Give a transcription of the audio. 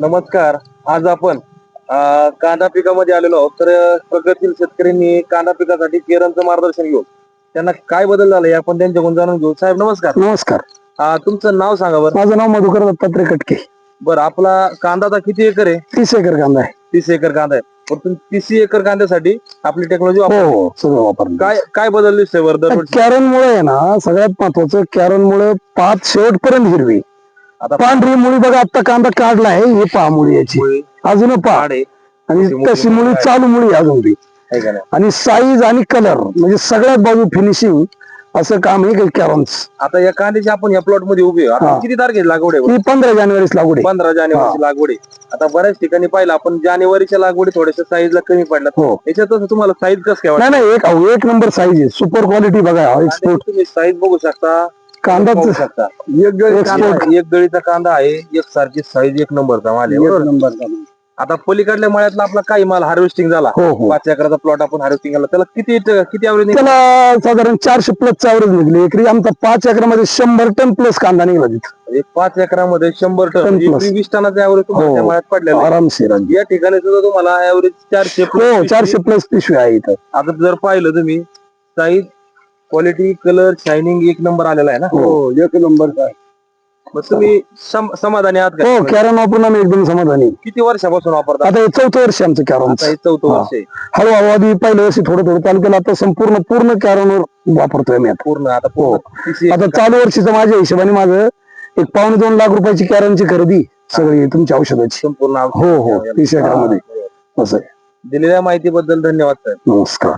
नमस्कार. आज आपण कांदा पिकामध्ये आलेलो आहोत. तर प्रगतील शेतकऱ्यांनी कांदा पिकासाठी केरनचं मार्गदर्शन घेऊन त्यांना काय बदल झालाय आपण त्यांच्याकडून जाणून घेऊ. साहेब नमस्कार. नमस्कार. तुमचं नाव सांगा बरं. माझं नाव मधुकर दत्तात्रय कटके. बरं आपला कांदा आता किती एकर आहे? तीस एकर कांदा आहे. तीस एकर कांदा आहे. तीस एकर कांद्यासाठी आपली टेक्नॉलॉजी हो वापर हो सगळं वापरलं. काय काय बदल दिसतोय बरं दरवर्षी कॅरन मुळे आहे ना सगळ्यात महत्वाचं कॅरन मुळे पात शेवटपर्यंत हिरवी. आता पांढरी मुळी बघा आता कांदा काढलाय ही पहा मुळी याची. अजून पहा. झाड आहे आणि तशी मुळी आहे. चालू मुळी आहे अजून बी. है का नाही? आणि साईज आणि कलर म्हणजे सगळ्यात बाजू फिनिशिंग असं काम आहे कॅरन्स आता या कांद्याची आपण या प्लॉटमध्ये उभी आहे. आता हा. किती तारखेची लागवड आहे? ही पंधरा जानेवारीच लागवड आहे. पंधरा जानेवारीची लागवड आहे. आता बऱ्याच ठिकाणी पाहिलं आपण जानेवारीच्या लागवडी थोड्याशा साईजला कमी पडल्यात. हो. याच्यात तसं तुम्हाला साईज कसं काय वाटतं? नाही नाही एक अहो, एक नंबर साईज आहे. सुपर क्वालिटी बघा एक्सपोर्ट तुम्ही साईज बघू शकता. कांदा पाहू शकता. एक गळी कांदा आहे, एक गळीचा कांदा आहे एक सारखी साईज एक नंबरचा माल आहे बरोबर? आता पलीकडल्या मळ्यातला आपला काही माल हार्वेस्टिंग झाला. हो हो. पाच एकराचा प्लॉट आपण हार्वेस्टिंग केला. त्याला किती किती ऍव्हरेज त्याला साधारण चारशे प्लस ऍव्हरेज निघली. एकरी आमचा पाच एकरामध्ये शंभर टन प्लस कांदा निघाला तिथं. एक पाच एकरामध्ये शंभर टन म्हणजे plus. वीस टनाचा ऍव्हरेज तुम्हाला हो. त्या मळ्यात पडलेला आहे. आरामशीर या ठिकाणी सुद्धा तुम्हाला ऍव्हरेज चारशे हो plus चारशे प्लस पिशवी आहे इथं. आता जर पाहिलं तुम्ही साईज क्वालिटी कलर शायनिंग एक नंबर आलेला आहे ना? हो एक नंबर काय मग तुम्ही सम- समाधानी आहात हो का कॅरन वापरून आम्ही एकदम समाधानी. किती वर्षापासून वापरता? आता हे चौथं वर्ष आहे आमचं हे चौथं हा. वर्ष आहे. हळूहळू आधी पहिल्या वर्षी थोडं थोडं चालू केलं आता संपूर्ण पूर्ण कॅरनवर वापरतोय आम्ही आता. पूर्ण आता हो. पूर्ण आता चालू वर्षीचं माझ्या हिशोबाने माझं एक पावणे दोन लाख रुपयाची कॅरनची खरेदी सगळी तुमच्या औषधाची. संपूर्ण हो हो. तीस एकरामध्ये असं आहे. दिलेल्या माहितीबद्दल धन्यवाद साहेब नमस्कार.